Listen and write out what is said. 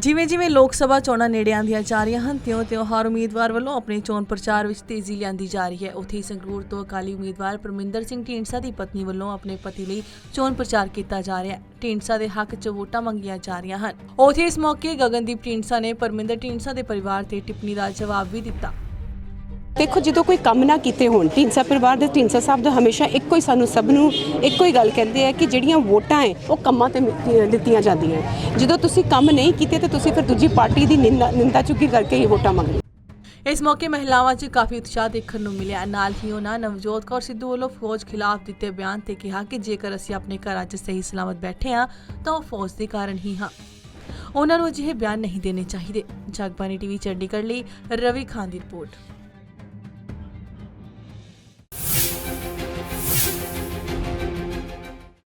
ਜਿਵੇਂ ਜਿਵੇਂ ਲੋਕ ਸਭਾ ਚੋਣਾਂ ਨੇੜੇ ਆਉਂਦੀਆਂ ਜਾ ਰਹੀਆਂ ਹਨ ਤਿਉਂ-ਤਿਉਂ ਹਰ ਉਮੀਦਵਾਰ ਵੱਲੋਂ ਆਪਣੇ ਚੋਣ ਪ੍ਰਚਾਰ ਵਿੱਚ ਤੇਜ਼ੀ ਲਿਆਂਦੀ ਜਾ ਰਹੀ ਹੈ। ਉੱਥੇ ਹੀ ਸੰਗਰੂਰ ਤੋਂ ਅਕਾਲੀ ਉਮੀਦਵਾਰ ਪਰਮਿੰਦਰ ਸਿੰਘ ਢੀਂਡਸਾ ਦੀ ਪਤਨੀ ਵੱਲੋਂ ਆਪਣੇ ਪਤੀ ਲਈ ਚੋਣ ਪ੍ਰਚਾਰ ਕੀਤਾ ਜਾ ਰਿਹਾ ਹੈ। ਢੀਂਡਸਾ ਦੇ ਹੱਕ 'ਚ ਵੋਟਾਂ ਮੰਗੀਆਂ ਜਾ ਰਹੀਆਂ ਹਨ। ਉੱਥੇ ਇਸ ਮੌਕੇ ਗਗਨਦੀਪ ਢੀਂਡਸਾ ਨੇ ਪਰਮਿੰਦਰ ਢੀਂਡਸਾ ਦੇ ਪਰਿਵਾਰ ਤੇ ਟਿੱਪਣੀ ਦਾ ਜਵਾਬ ਵੀ ਦਿੱਤਾ। ਦੇਖੋ, ਜਦੋਂ ਕੋਈ ਕੰਮ ਨਾ ਕੀਤੇ ਹੋਣ, ਢੀਂਡਸਾ ਪਰਿਵਾਰ ਦੇ ਢੀਂਡਸਾ ਸਾਹਿਬ ਦਾ ਹਮੇਸ਼ਾ ਇੱਕੋ ਹੀ ਸਾਨੂੰ ਸਭ ਨੂੰ ਇੱਕੋ ਹੀ ਗੱਲ ਕਹਿੰਦੇ ਆ ਕਿ ਜਿਹੜੀਆਂ ਵੋਟਾਂ ਹੈ ਉਹ ਕੰਮਾਂ ਤੇ ਦਿੱਤੀਆਂ ਜਾਂਦੀਆਂ ਜਦੋਂ ਤੁਸੀਂ ਕੰਮ ਨਹੀਂ ਕੀਤੇ ਤੇ ਤੁਸੀਂ ਫਿਰ ਦੂਜੀ ਪਾਰਟੀ ਦੀ ਨਿੰਦਾ ਚੁੱਕੀ ਕਰਕੇ ਹੀ ਵੋਟਾਂ ਮੰਗਦੇ ਇਸ ਮੌਕੇ ਮਹਿਲਾਵਾਂ 'ਚ ਕਾਫੀ ਉਤਸ਼ਾਹ ਦੇਖਣ ਨੂੰ ਮਿਲਿਆ। ਨਾਲ ਹੀ ਉਹਨਾਂ ਨਵਜੋਤ ਕੌਰ ਸਿੱਧੂ ਵੱਲੋਂ ਫੌਜ ਖਿਲਾਫ ਦਿੱਤੇ ਬਿਆਨ ਤੇ ਕਿਹਾ ਕਿ ਜੇਕਰ ਅਸੀਂ ਆਪਣੇ ਘਰਾਂ 'ਚ ਸਹੀ ਸਲਾਮਤ ਬੈਠੇ ਹਾਂ, ਤਾਂ ਉਹ ਫੌਜ ਦੇ ਕਾਰਨ ਹੀ ਹਾਂ। ਉਹਨਾਂ ਨੂੰ ਅਜਿਹੇ ਬਿਆਨ ਨਹੀਂ ਦੇਣੇ ਚਾਹੀਦੇ। ਜਗਬਾਨੀ ਟੀਵੀ ਚੰਡੀਗੜ੍ਹ ਲਈ ਰਵੀ ਖਾਨ ਦੀ ਰਿਪੋਰਟ।